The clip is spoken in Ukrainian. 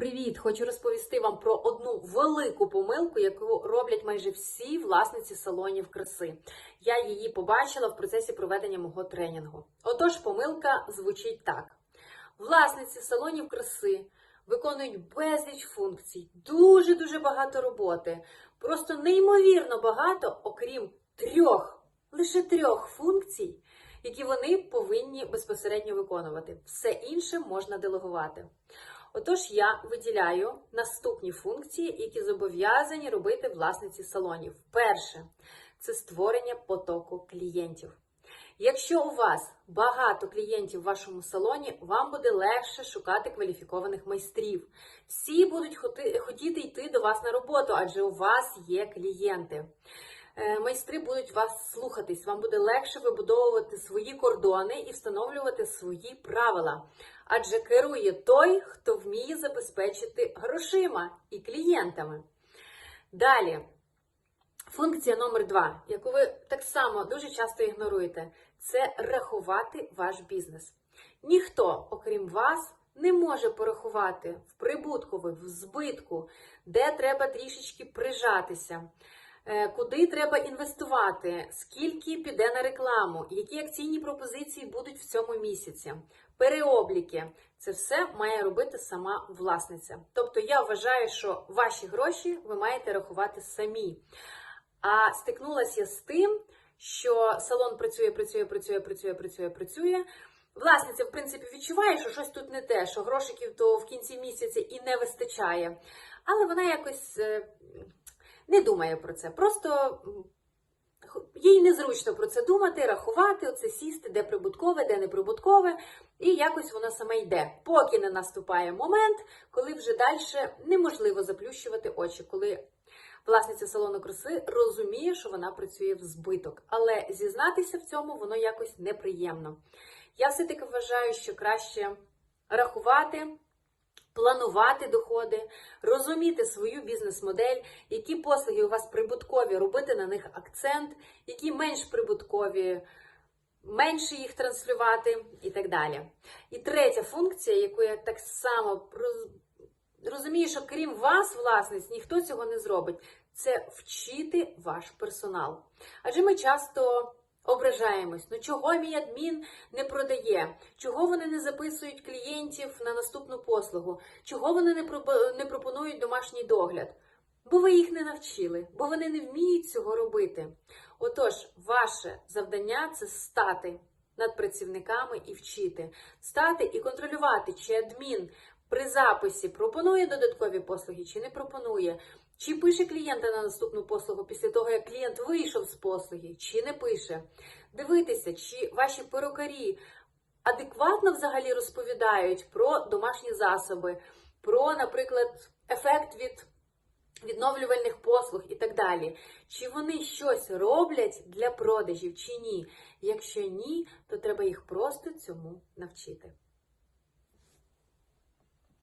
Привіт! Хочу розповісти вам про одну велику помилку, яку роблять майже всі власниці салонів краси. Я її побачила в процесі проведення мого тренінгу. Отож, помилка звучить так: власниці салонів краси виконують безліч функцій, дуже дуже багато роботи, просто неймовірно багато, окрім трьох, лише трьох функцій, які вони повинні безпосередньо виконувати. Все інше можна делегувати. Отож, я виділяю наступні функції, які зобов'язані робити власниці салонів. Перше це створення потоку клієнтів. Якщо у вас багато клієнтів в вашому салоні, вам буде легше шукати кваліфікованих майстрів. Всі будуть хотіти йти до вас на роботу, адже у вас є клієнти. Е, Майстри будуть вас слухатись, вам буде легше вибудовувати свої кордони і встановлювати свої правила. Адже керує той, хто вміє забезпечити грошима і клієнтами. Далі, функція номер два, яку ви так само дуже часто ігноруєте, це рахувати ваш бізнес. Ніхто, окрім вас, не може порахувати в прибутку, в збитку, де треба трішечки прижатися. Е, Куди треба інвестувати, скільки піде на рекламу, які акційні пропозиції будуть в цьому місяці, переобліки це все має робити сама власниця. Тобто я вважаю, що ваші гроші ви маєте рахувати самі. А стикнулася з тим, що салон працює, працює, працює, працює, працює, працює. Власниця, в принципі, відчуває, що щось тут не те, що грошиків то в кінці місяця і не вистачає. Але вона якось е, не думає про це. Просто їй незручно про це думати, рахувати, оце сісти, де прибуткове, де неприбуткове, і якось воно саме йде, поки не наступає момент, коли вже далі неможливо заплющувати очі, коли власниця салону краси розуміє, що вона працює в збиток. Але зізнатися в цьому воно якось неприємно. Я все-таки вважаю, що краще рахувати. Планувати доходи, розуміти свою бізнес-модель, які послуги у вас прибуткові, робити на них акцент, які менш прибуткові, менше їх транслювати і так далі. І третя функція, яку я так само розумію, що крім вас, власниць, ніхто цього не зробить, це вчити ваш персонал. Адже ми часто ображаємось, ну чого мій адмін не продає, чого вони не записують клієнтів на наступну послугу, чого вони не, пропо- не пропонують домашній догляд. Бо ви їх не навчили, бо вони не вміють цього робити. Отож, ваше завдання це стати над працівниками і вчити, стати і контролювати, чи адмін при записі пропонує додаткові послуги, чи не пропонує, чи пише клієнта на наступну послугу після того, як клієнт вийшов з послуги, чи не пише. Дивитися, чи ваші перукарі адекватно взагалі розповідають про домашні засоби, про, наприклад, ефект від відновлювальних послуг і так далі. Чи вони щось роблять для продажів, чи ні? Якщо ні, то треба їх просто цьому навчити.